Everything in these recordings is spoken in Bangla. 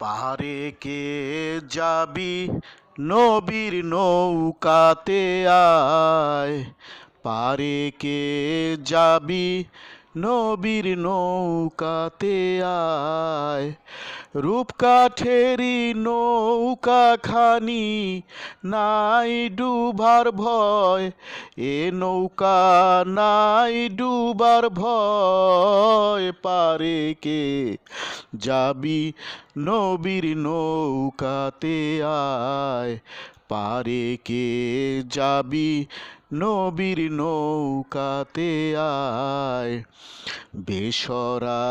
পাহাড়ে কে যাবি? নবীর নৌকাতে আয়। পারে কে যাবি? নবীর নৌকাতে আয়। রূপকাঠেরি নৌকা খানি নাই ডুবার ভয়। এ নৌকা নাই ডুবার ভয়। পারে কে যাবি নবীর নৌকাতে আয়। পারে কে যাবি নবীর নৌকাতে আয়। বেসরা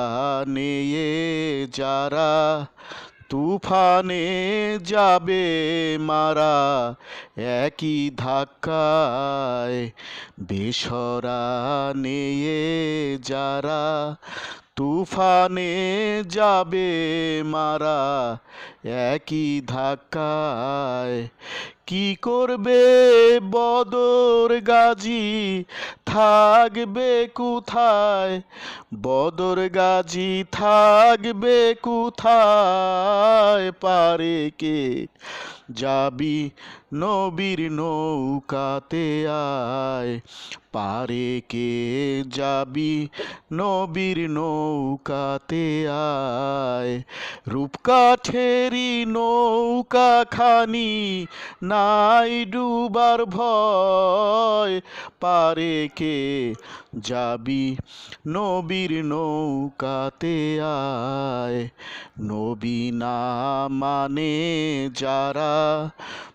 নিয়ে যারা তুফানে যাবে মারা একই ধাক্কায়। বেসরা নিয়ে যারা তুফানে যাবে মারা একই ধাক্কায়। কি করবে বদর গাজী থাকবে কোথায়? বদর গাজী থাকবে কোথায়? পারে কে যাবি নবীর নৌকাতে আয়? পারে কে যাবি নবীর নৌকাতে আয়? রূপকাঠেরি নৌকা খানি নাই ডুবার ভয়। পারে কে যাবি? নবীর নৌকাতে আয়। নবী না মানে যারা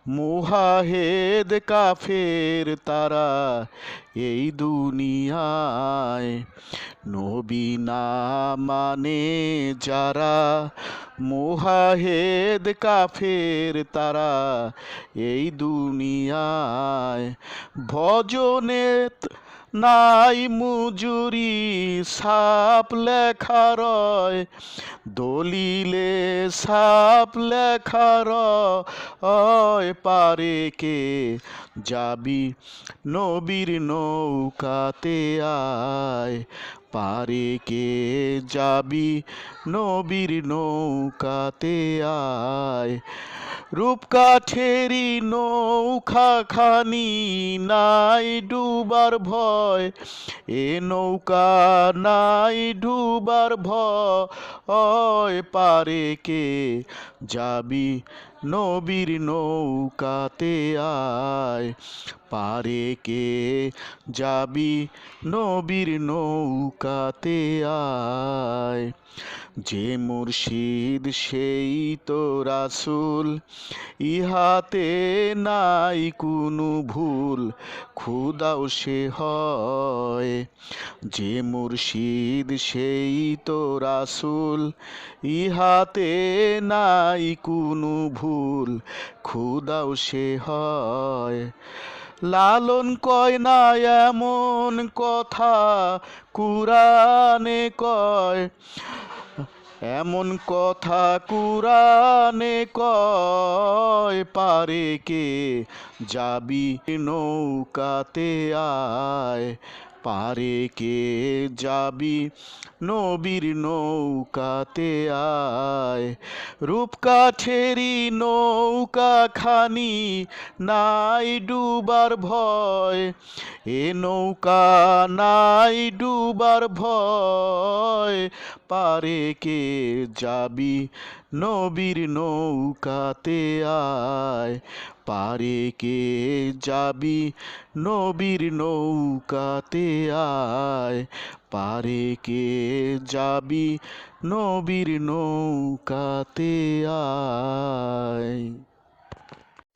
মুহাহেদ কাফের তারা এই দুনিয়ায়। নবী না মানে যারা মুহাহেদ কাফের তারা এই দুনিয়ায়। ভজনে নাই মুজুরি, সাপ লেখা রয় দলিলে সাপ লেখা রয় পারে কে যাবি নবীর নৌকাতে আয়। পারে কে যাবি? নবীর নৌকাতে আয়। রূপকাঠেরি নৌকা খানি নাই ডুবার ভয়। এ নৌকা নাই ডুবার ভয়। পারে কে যাবি? নবীর নৌকাতে আয়। পারে কে যাবি? নবীর নৌকাতে আয়। যে মুর্শিদ, সেই তো রাসুল। ইহাতে নাই কোনো ভুল, খুদাও সে হয়। যে মুর্শিদ, সেই তো রাসুল। ইহাতে নাই কোনো ভুল, খুদাও সে হয়। লালন কয় না এমন কথা কুরানে কয়। এমন কথা কুরানে কয়, পারে কে যাবি নৌকাতে আয়। পারে কে যাবি? নবীর নৌকাতে আয়। রূপকাঠেরি নৌকা খানি নাই ডুবার ভয়। এ নৌকা নাই ডুবার ভয়। পারে কে যাবি? নবীর নৌকাতে আয়। পারে কে যাবি? নবীর নৌকাতে আয়। পারে কে যাবি? নবীর নৌকাতে আয়।